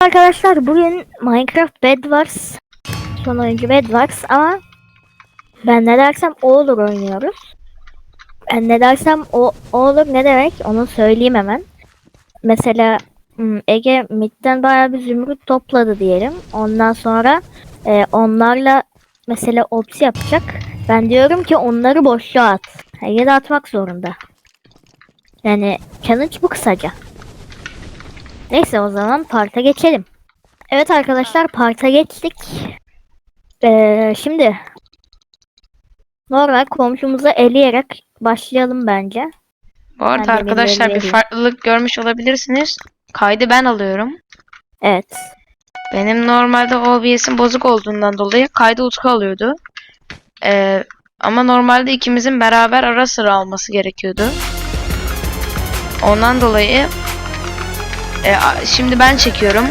Arkadaşlar bugün Minecraft Bedwars son oyuncu Bedwars ama ben ne dersem o olur oynuyoruz. Ben ne dersem o, o olur ne demek onu söyleyeyim hemen. Mesela hmm, Ege midden bayağı bir zümrüt topladı diyelim. Ondan sonra e, onlarla mesela opsi yapacak. Ben diyorum ki onları boşluğa at. Ege de atmak zorunda. Yani challenge bu kısaca. Neyse o zaman parta geçelim. Evet arkadaşlar parta geçtik. Ee, şimdi normal komşumuzu eleyerek başlayalım bence. Bu arada Ben arkadaşlar bir farklılık görmüş olabilirsiniz. Kaydı ben alıyorum. Evet. Benim normalde OBS'in bozuk olduğundan dolayı kaydı Utku alıyordu. Ee, ama normalde ikimizin beraber ara sıra alması gerekiyordu. Ondan dolayı e, şimdi ben çekiyorum.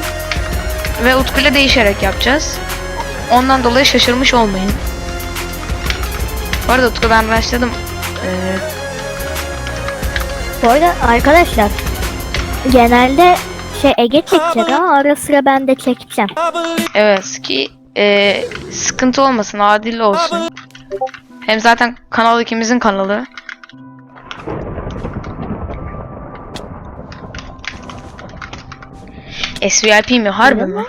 Ve Utku ile değişerek yapacağız. Ondan dolayı şaşırmış olmayın. Bu arada Utku ben başladım. Ee, Bu arada arkadaşlar genelde şey Ege çekecek ama ara sıra ben de çekeceğim. Evet ki e, sıkıntı olmasın, adil olsun. Hem zaten kanal ikimizin kanalı. SVIP mi? Harbi mi?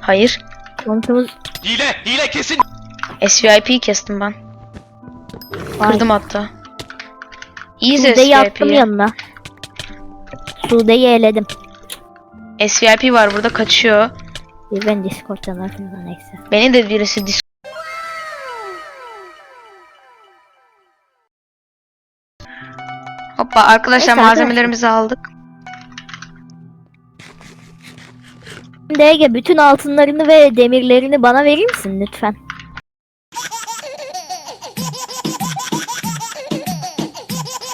Hayır. Komşumuz Hile, hile kesin. SVIP'yi kestim ben. Kırdım hatta. İyiyiz Sude'yi attım SVIP'yi. yanına. Sude'yi eledim. SVIP var burada kaçıyor. Ben Discord'dan aklımda neyse. Beni de birisi dis Hoppa arkadaşlar Neyse, malzemelerimizi aldık. Şimdi Ege bütün altınlarını ve demirlerini bana verir misin lütfen?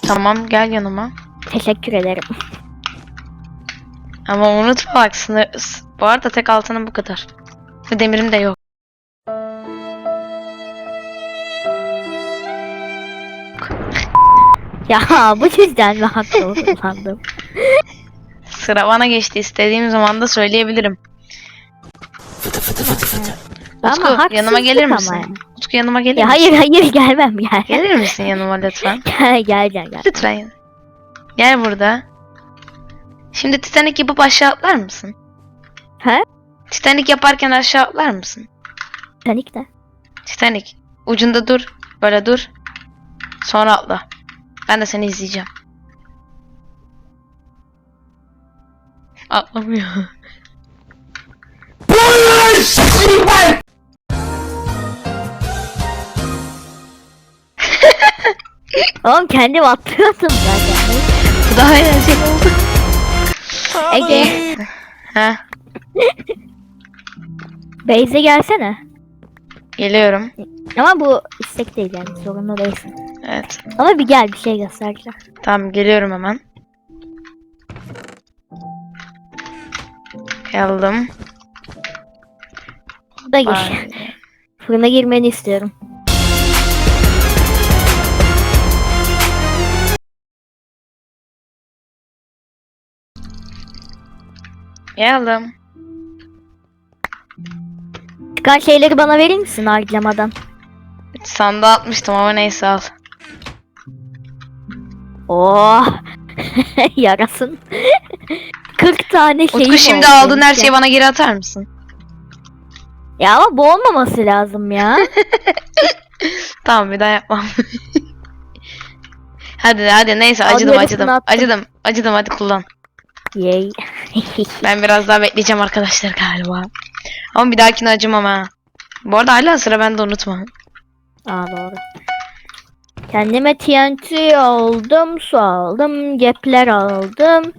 Tamam gel yanıma. Teşekkür ederim. Ama unutma bak sınır... Bu arada tek altınım bu kadar. Ve demirim de yok. Ya bu yüzden mi haklı kullandım? Sıra bana geçti. İstediğim zaman da söyleyebilirim. Utku Ama yanıma gelir ama misin? ya. Utku yanıma gelir Ya misin? hayır hayır gelmem gel. Gelir misin yanıma lütfen? Gel gel gel gel. Lütfen. Gel burada. Şimdi Titanic yapıp aşağı atlar mısın? He? Titanic yaparken aşağı atlar mısın? Panik de. Titanic. Ucunda dur. Böyle dur. Sonra atla. Ben de seni izleyeceğim. Atlamıyor. Oğlum kendim atıyordum zaten. Bu daha eğlenceli oldu. Ege. Heh. Beyze gelsene. Geliyorum. Ama bu istek değil yani sorunlu değilsin. Evet. Ama bir gel bir şey göstereceğim. Tamam geliyorum hemen. Geldim. Da gir. Fırına girmeni istiyorum. Geldim. Çıkan şeyleri bana verir misin harcamadan? Sandığa atmıştım ama neyse al. Oh. Yarasın. 40 tane şeyim Utku şimdi aldığın her şeyi bana geri atar mısın? Ya ama bu olmaması lazım ya. Tamam bir daha yapmam. hadi hadi neyse acıdım acıdım. attım. Acıdım. Acıdım hadi kullan. Yay. Ben biraz daha bekleyeceğim arkadaşlar galiba. Ama bir dahakine acımam ha. Bu arada hala sıra bende unutma. Aa doğru. Kendime TNT aldım, su aldım, gepler aldım.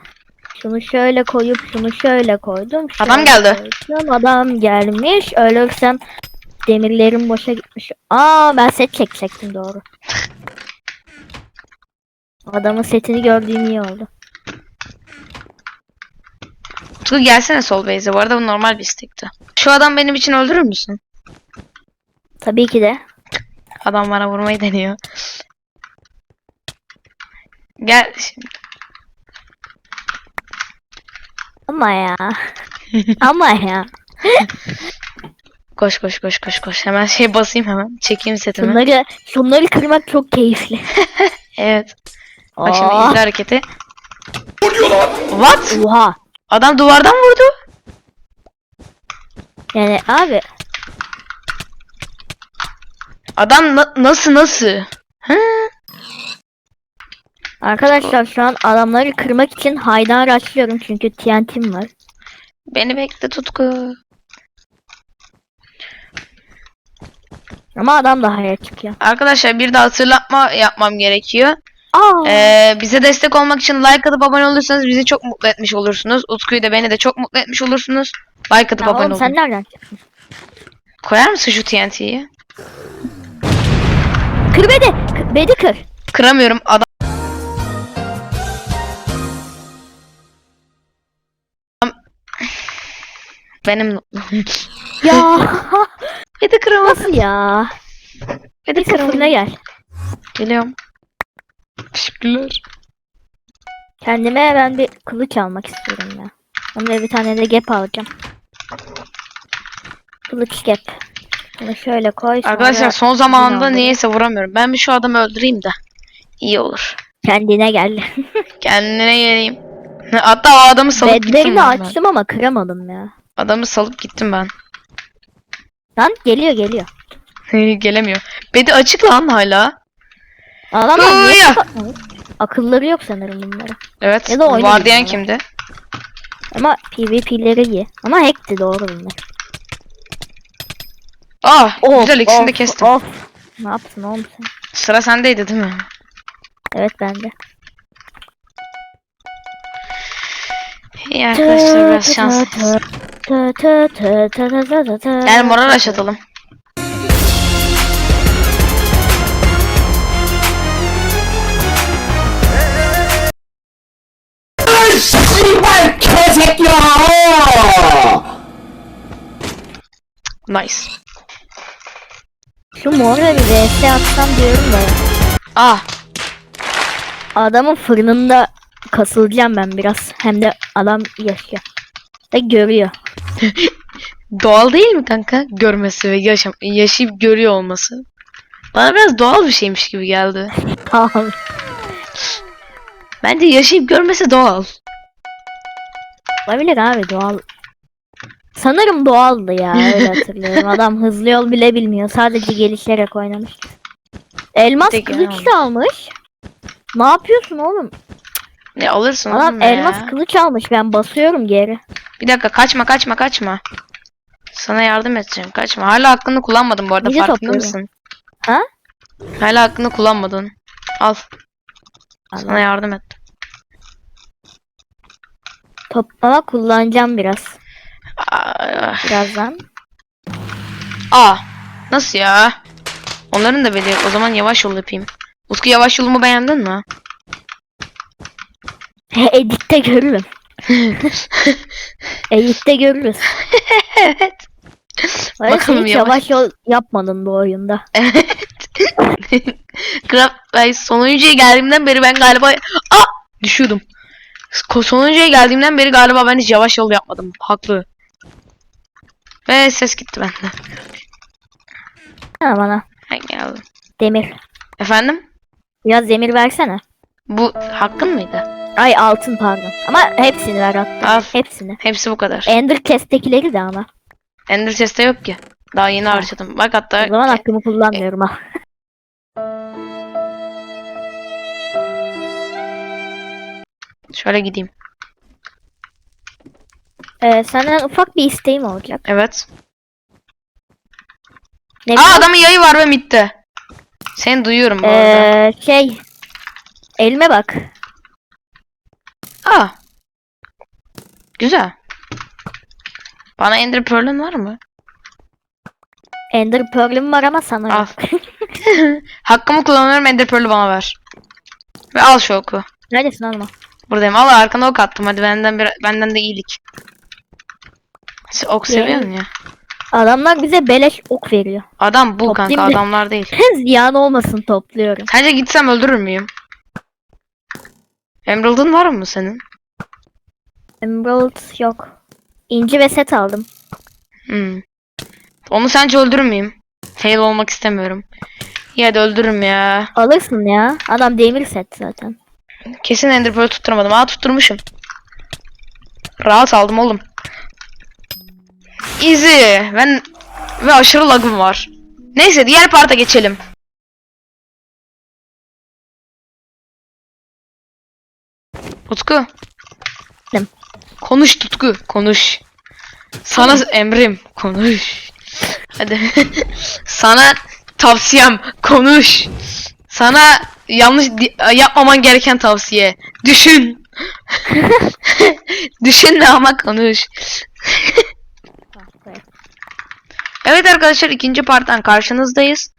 Şunu şöyle koyup şunu şöyle koydum. Adam şöyle geldi. koydum. Adam gelmiş. Ölürsem demirlerim boşa gitmiş. Aa ben set çekecektim doğru. Adamın setini gördüğüm iyi oldu. Utku gelsene sol base'e. Bu arada bu normal bir istekti. Şu adam benim için öldürür müsün? Tabii ki de. Adam bana vurmayı deniyor. Gel şimdi. Ama ya. Ama ya. Koş koş koş koş koş. Hemen şey basayım hemen. Çekeyim setimi. Şunları, şunları kırmak çok keyifli. Evet. Bak şimdi izle hareketi. What? Oha. Adam duvardan vurdu. Yani abi Adam na- nasıl nasıl? Hı? arkadaşlar şu an adamları kırmak için haydan araştırıyorum çünkü TNT'm var. Beni bekle Tutku. Ama adam da hayal çıkıyor. Arkadaşlar bir de hatırlatma yapmam gerekiyor. Aa. Ee, bize destek olmak için like atıp abone olursanız bizi çok mutlu etmiş olursunuz. Utku'yu da beni de çok mutlu etmiş olursunuz. Like atıp Ya abone olun. sen nereden çıktın? Koyar mısın şu TNT'yi? Kır beni. Kır, beni kır. Kıramıyorum adam. Benim Ya bir de kıramadım. nasıl ya? Sıfırına kıramadım. gel. Geliyorum. Teşekkürler. Kendime ben bir kılıç almak istiyorum ya. Hem de bir tane de gap alacağım. Kılıç gap. Bunu şöyle koy. sonra Arkadaşlar son zamanında niyeyse vuramıyorum. Ben bir şu adamı öldüreyim de. İyi olur. kendine gel. Kendine geleyim. Hatta o adamı salıp gittim Bedlerini ben. açtım ama kıramadım ya. Adamı salıp gittim ben. Lan geliyor geliyor. Gelemiyor. Bedi açık lan hala. Adamlar niye Hıya! kapatmamış? Akılları yok sanırım bunların. Evet. Ya da oyunu Vardiyan bilmiyorum. kimdi? Ama PvP'leri iyi. Ama hackti doğru bunlar. Ah Of, güzel ikisini de of, kestim. Of. Ne yaptın oğlum sen? Sıra sendeydi değil mi? Evet bende. İyi arkadaşlar biraz şanslıyız. Gel moral aşatalım. 씨발 개새끼야! Nice. Şu morla bir vs atsam diyorum da. Ah Adamın fırınında kasılacağım ben biraz. Hem de adam yaşıyor. Ve görüyor. doğal değil mi kanka? Görmesi ve yaşam yaşayıp görüyor olması. Bana biraz doğal bir şeymiş gibi geldi. Tamam. Bence yaşayıp görmesi doğal. Olabilir abi doğal. Sanırım doğaldı ya öyle hatırlıyorum. Adam hızlı yol bile bilmiyor. Sadece gelişerek oynamış. Elmas Tek kılıç da almış. Ne yapıyorsun oğlum? Ne alırsın Adam oğlum ya. elmas kılıç almış. Ben basıyorum geri. Bir dakika kaçma kaçma kaçma. Sana yardım edeceğim kaçma. Hala hakkını kullanmadın bu arada Niye farkında topluyorum? mısın? Ha? Hala hakkını kullanmadın. Al sana yardım et. Toplama kullanacağım biraz. Aa, Birazdan. Aa, nasıl ya? Onların da beli o zaman yavaş yol yapayım. Utku yavaş yolumu beğendin mi? Editte görürüm. Editte görürüz. evet. Öyle Bakalım yavaş- yavaş yol yapmadın bu oyunda. Evet. Craft ay sonuncuya geldiğimden beri ben galiba Aa! düşüyordum. Sonuncuya geldiğimden beri galiba ben hiç yavaş yol yapmadım. Haklı. Ve ses gitti benden. Ha bana. Geldim. Demir. Efendim? Biraz demir versene. Bu hakkın mıydı? Ay altın pardon. Ama hepsini ver hatta. Al. Hepsini. Hepsi bu kadar. Ender chest'tekileri de ama. Ender chest'te yok ki. Daha yeni harcadım. Bak hatta O zaman hakkımı kullanmıyorum ha. şöyle gideyim. Ee, senden ufak bir isteğim olacak. Evet. Ne Aa adamın yayı var ve mitte. Seni duyuyorum bu arada. ee, şey. Elime bak. Aa. Güzel. Bana Ender Pearl'ün var mı? Ender Pearl'üm var ama sana Al. Hakkımı kullanıyorum Ender Pearl'ü bana ver. Ve al şu oku. Neredesin alma. Buradayım. Al arkana ok attım hadi benden bir, benden de iyilik. Sen ok seviyorsun ya. Adamlar bize beleş ok veriyor. Adam bu Toplayayım kanka mı? adamlar değil. Ziyan olmasın topluyorum. Sence gitsem öldürür müyüm? Emerald'ın var mı senin? Emerald yok. İnci ve set aldım. Hmm. Onu sence öldürür müyüm? Fail olmak istemiyorum. Ya da öldürürüm ya. Alırsın ya. Adam demir set zaten. Kesin Ender Pearl tutturamadım. Aa tutturmuşum. Rahat aldım oğlum. Easy. Ben ve aşırı lagım var. Neyse diğer parta geçelim. Utku. Ne? Konuş Tutku, konuş. Sana emrim, konuş. Hadi. Sana tavsiyem, konuş. Sana yanlış yapmaman gereken tavsiye. Düşün. Düşün de ama konuş. Evet arkadaşlar ikinci parttan karşınızdayız.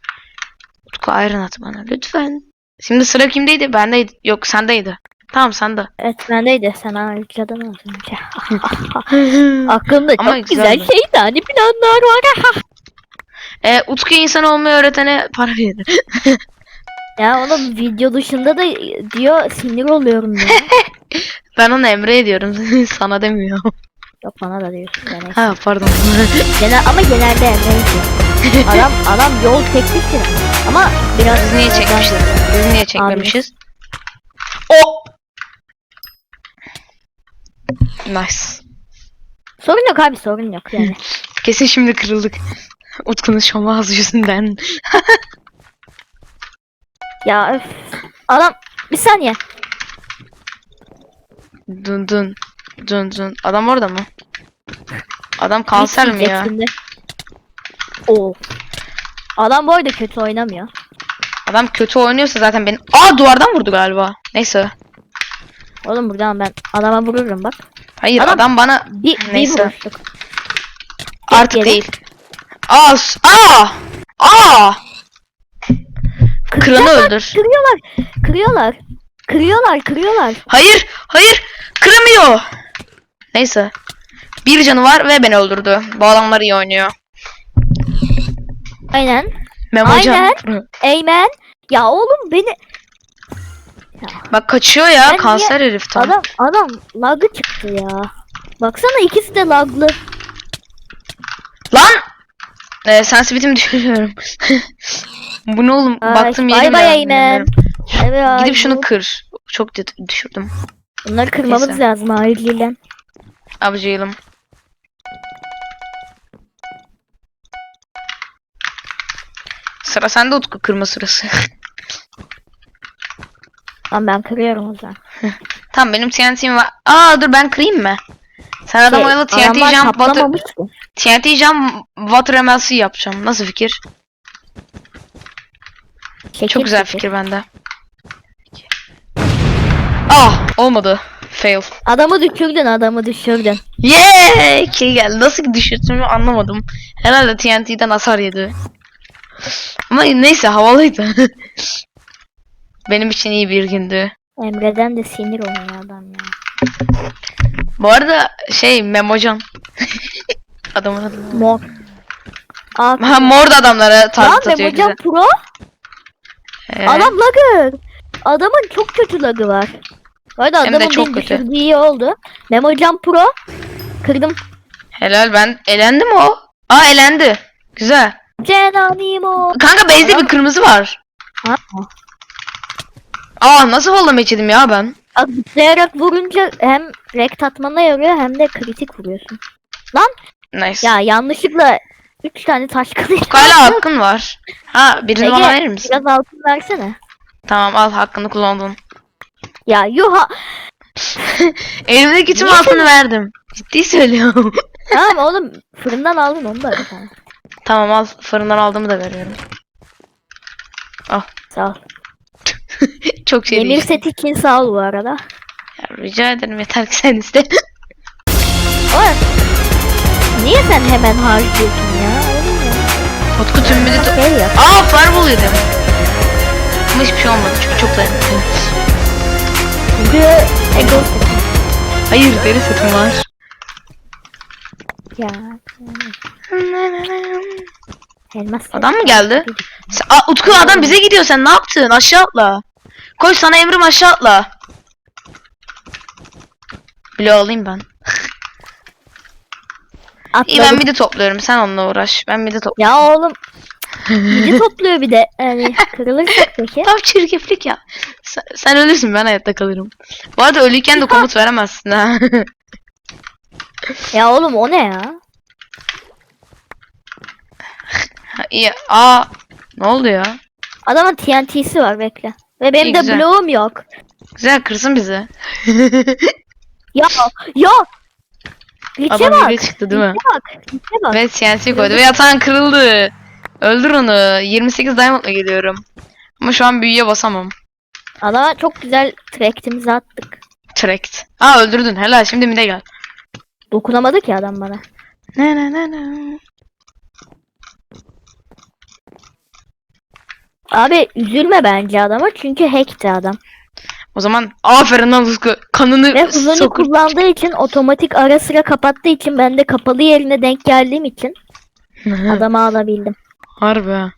Utku ayran at bana lütfen. Şimdi sıra kimdeydi? Bendeydi. Yok sendeydi. Tamam sende. Evet bendeydi. Sen harcadın az önce. Aklımda Ama çok güzel güzeldi. şeydi. Hani planlar var. Ee, Utku insan olmayı öğretene para verir. Ya oğlum video dışında da diyor sinir oluyorum ya. Ben ona Emre ediyorum. Sana demiyorum. Yok bana da diyorsun. Yani. Ha pardon. Genel, ama genelde Emre'ydi. adam adam yol çekmişti. Ama biraz Biz niye çekmişiz? Biz niye çekmemişiz? O. Nice. Sorun yok abi sorun yok yani. Kesin şimdi kırıldık. Utku'nun şomaz yüzünden. Ya öf. Adam bir saniye. Dun dun. Dun dun. Adam orada mı? Adam kanser mi ya? şimdi. Oo. Adam bu arada kötü oynamıyor. Adam kötü oynuyorsa zaten beni... Aa duvardan vurdu galiba. Neyse. Oğlum buradan ben adama vururum bak. Hayır Adam- adam, bana Bir, bir Neyse. vuruştuk. artık yere. değil. Aa! s- Aa! Aa! Kıranı öldür. Kırıyorlar. Kırıyorlar. Kırıyorlar, kırıyorlar. Hayır, hayır, kıramıyor. Neyse. Bir canı var ve beni öldürdü. Bu adamlar iyi oynuyor. Aynen. Memocan. Aynen. Eymen. Ya oğlum beni Bak kaçıyor ya Ben kanser herif tam. adam adam lagı çıktı ya. Baksana ikisi de laglı. Lan! Ee, sensitivity'mi düşürüyorum. Bu ne oğlum? Ay, Baktım bay yerim bay ya, Eymen. bilmiyorum. Evet. Gidip şunu kır. Çok dü- düşürdüm. Bunları kırmamız Neyse. lazım acilen. Avcıyalım. Sıra sende Utku kırma sırası. Tamam ben kırıyorum o zaman. tamam benim TNT'm var. Aa dur ben kırayım mı? Sen adam Şey, oyalı TNT jump water. TNT jump water MLC yapacağım. Nasıl fikir? Şekil Çok güzel şekil. fikir bende. Ah olmadı. Fail. Adamı düşürdün adamı düşürdün. Yeah! Kill geldi. Nasıl düşürdüğümü anlamadım. Herhalde TNT'den hasar yedi. Ama neyse havalıydı. Benim için iyi bir gündü. Emre'den de sinir oluyor adam ya. Bu arada şey Memocan. Adamın adı. Mor. Aa, Ha mor da adamlara target atıyor Memocan güzel. Pro Ee, adam lagı. Adamın çok kötü lagı var. Arada Hem de adamın çok beni kötü. düşürdüğü iyi oldu. Memocan Pro kırdım. Helal ben elendi mi o? Aa elendi. Güzel. Cenanimo. Kanka base'de Adam- bir kırmızı var. Ha? Aa nasıl match yedim ya ben? Bak, Zıplayarak vurunca hem rekt atmana yarıyor hem de kritik vuruyorsun. Nice. Ya yanlışlıkla 3 tane taş kılıç. Hala hakkın var. Ha birini Ege, bana verir misin? Biraz altın versene. Tamam al hakkını kullandın. Ya yuha. Elimdeki tüm Niye altını verdim. Ciddi söylüyorum. tamam oğlum fırından aldın onu da ver sana. tamam al fırından aldığımı da veriyorum. Sağ ol. Çok şey Demir değil. seti için sağ ol bu arada. Ya, rica ederim yeter ki sen iste. Ama niye sen hemen harcıyorsun? Oğlum. Utku tüm bir de... Şey. Aa fireball yedim. Ama hiçbir şey olmadı çünkü çok dayanıklıyım. Ego. Hayır deri setim var. Ya. Elmas. Adam mı geldi? Sen- Aa, Utku adam bize gidiyor sen ne yaptın? Aşağı atla. Koş sana emrim aşağı atla. Bile alayım ben. İyi ben Atladım. midi topluyorum. Sen onunla uğraş. Ben midi top. Ya oğlum. Midi topluyor bir de. Yani kırılırsak peki. Tam çirkeflik ya. Sen, sen ölürsün ben hayatta kalırım. Bu arada ölüyken de komut veremezsin ha. Ya oğlum o ne ya? İyi. Aa. Ne oldu ya? Adamın TNT'si var bekle. Ve benim İyi, de güzel. bloğum yok. Güzel kırsın bizi. Ya ya. Glitch'e Adam bak. çıktı değil mi? Glitch'e bak. Glitch'e bak. Ve CNC koydu ve yatağın kırıldı. Öldür onu. 28 diamondla geliyorum. Ama şu an büyüye basamam. Adama çok güzel track'imizi attık. Tracked. Aa öldürdün. Helal şimdi mide gel. Dokunamadı ki adam bana. Ne ne ne ne. Abi üzülme bence adama çünkü hack'ti adam. O zaman aferin lan Utku. Kanını Ve sokur. kullandığı için otomatik ara sıra kapattığı için ben de kapalı yerine denk geldiğim için adamı alabildim. Harbi ha.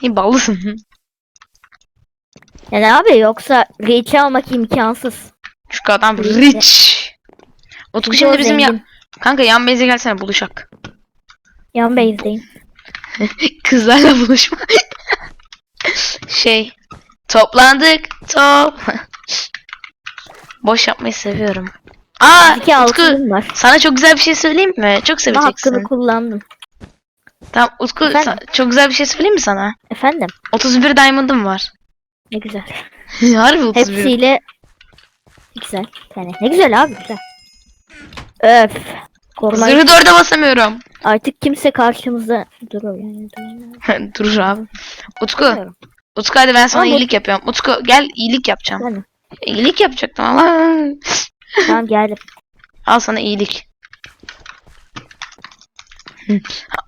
İyi ballısın. Yani abi yoksa reach'i almak imkansız. Çünkü adam Rich. Utku şimdi bizim ya... zengin. Kanka yan base'e gelsene buluşak. Yan base'deyim. Kızlarla buluşma. şey. Toplandık. Top. Boş yapmayı seviyorum. Aa İki Utku. altınım var. Sana çok güzel bir şey söyleyeyim mi? Çok Ama seveceksin. hakkını kullandım. Tamam Utku Efendim? sa- çok güzel bir şey söyleyeyim mi sana? Efendim 31 diamond'ım var. ne güzel. Harbi 31. Hepsiyle güzel. Yani ne güzel abi güzel. Öf. Koruma Zırhı dörde basamıyorum. artık kimse karşımızda durur yani. Durur abi. Utku. Bilmiyorum. Utku hadi ben sana Ama iyilik yapıyorum. Utku gel iyilik yapacağım. Yani, İyilik yapacaktım ama. tamam geldim. Al sana iyilik.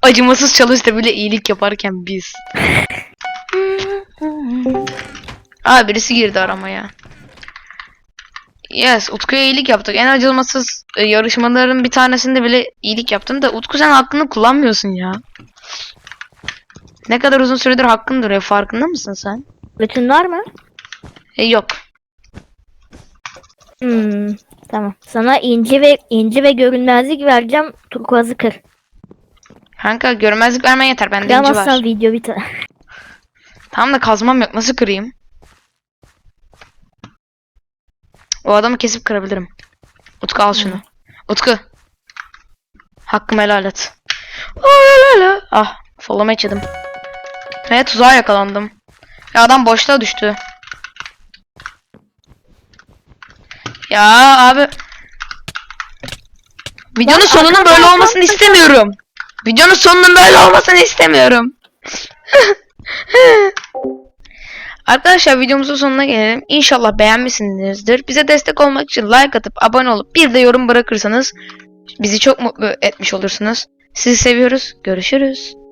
Acımasız çalışta bile iyilik yaparken biz. Aa birisi girdi aramaya. Yes, Utku'ya iyilik yaptık. En acımasız e, yarışmaların bir tanesinde bile iyilik yaptın da Utku sen hakkını kullanmıyorsun ya. Ne kadar uzun süredir hakkın duruyor farkında mısın sen? Bütün var mı? E, yok. Hmm, tamam. Sana inci ve inci ve görünmezlik vereceğim. Turkuazı kır. Kanka görmezlik vermen yeter. Bende inci var. Kıramazsan video biter. Tamam da kazmam yok. Nasıl kırayım? O adamı kesip kırabilirim. Utku al şunu. Utku. Hakkımı helal et. Aa, la, la. Ah. Follow match yedim. Ve tuzağa yakalandım. Ya adam boşluğa düştü. Ya abi. Videonun Ya sonunun böyle olmasını istemiyorum. Videonun sonunun böyle olmasını istemiyorum. Arkadaşlar videomuzun sonuna gelelim. İnşallah beğenmişsinizdir. Bize destek olmak için like atıp abone olup bir de yorum bırakırsanız bizi çok mutlu etmiş olursunuz. Sizi seviyoruz. Görüşürüz.